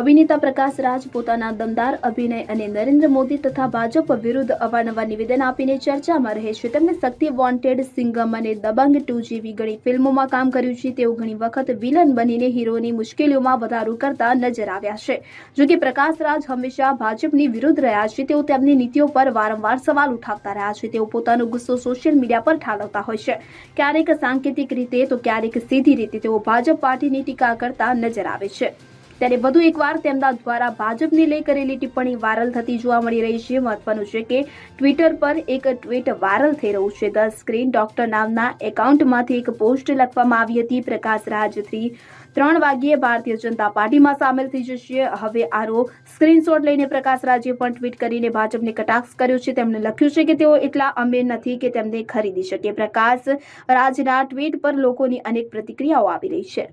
અભિનેતા પ્રકાશ રાજ પોતાના દમદાર અભિનય અને નરેન્દ્ર મોદી તથા ભાજપ વિરુદ્ધ અવારનવાર નિવેદન આપીને ચર્ચામાં રહે છે. તેમણે શક્તિ વોન્ટેડ સિંગમ અને દબંગ ટુ જેવી ઘણી ફિલ્મોમાં કામ કર્યું છે. તેઓ ઘણી વખત વિલન બનીને હીરોની મુશ્કેલીઓમાં વધારો કરતા નજર આવ્યા છે. જો કે પ્રકાશ રાજ હંમેશા ભાજપની વિરુદ્ધ રહ્યા છે, તેઓ તેમની નીતિઓ પર વારંવાર સવાલ ઉઠાવતા રહ્યા છે. તેઓ પોતાનો ગુસ્સો સોશિયલ મીડિયા પર ઠાલવતા હોય છે. ક્યારેક સાંકેતિક રીતે તો ક્યારેક સીધી રીતે તેઓ ભાજપ પાર્ટીની ટીકા કરતા નજર આવે છે. ત્યારે વધુ એકવાર તેમના દ્વારા ભાજપને લઈ કરેલી ટિપ્પણી વાયરલ થતી જોવા મળી રહી છે. મહત્વનું છે કે ટ્વિટર પર એક ટ્વીટ વાયરલ થઈ રહ્યું છે. ધ સ્ક્રીન ડોક્ટર નામના એકાઉન્ટમાંથી એક પોસ્ટ લખવામાં આવી હતી. પ્રકાશ રાજથી ત્રણ વાગ્યે ભારતીય જનતા પાર્ટીમાં સામેલ થઈ જશે. હવે આરો સ્ક્રીનશોટ લઈને પ્રકાશ રાજે પણ ટ્વીટ કરીને ભાજપને કટાક્ષ કર્યો છે. તેમણે લખ્યું છે કે તેઓ એટલા અમીર નથી કે તેમને ખરીદી શકે. પ્રકાશ રાજના ટ્વીટ પર લોકોની અનેક પ્રતિક્રિયાઓ આવી રહી છે.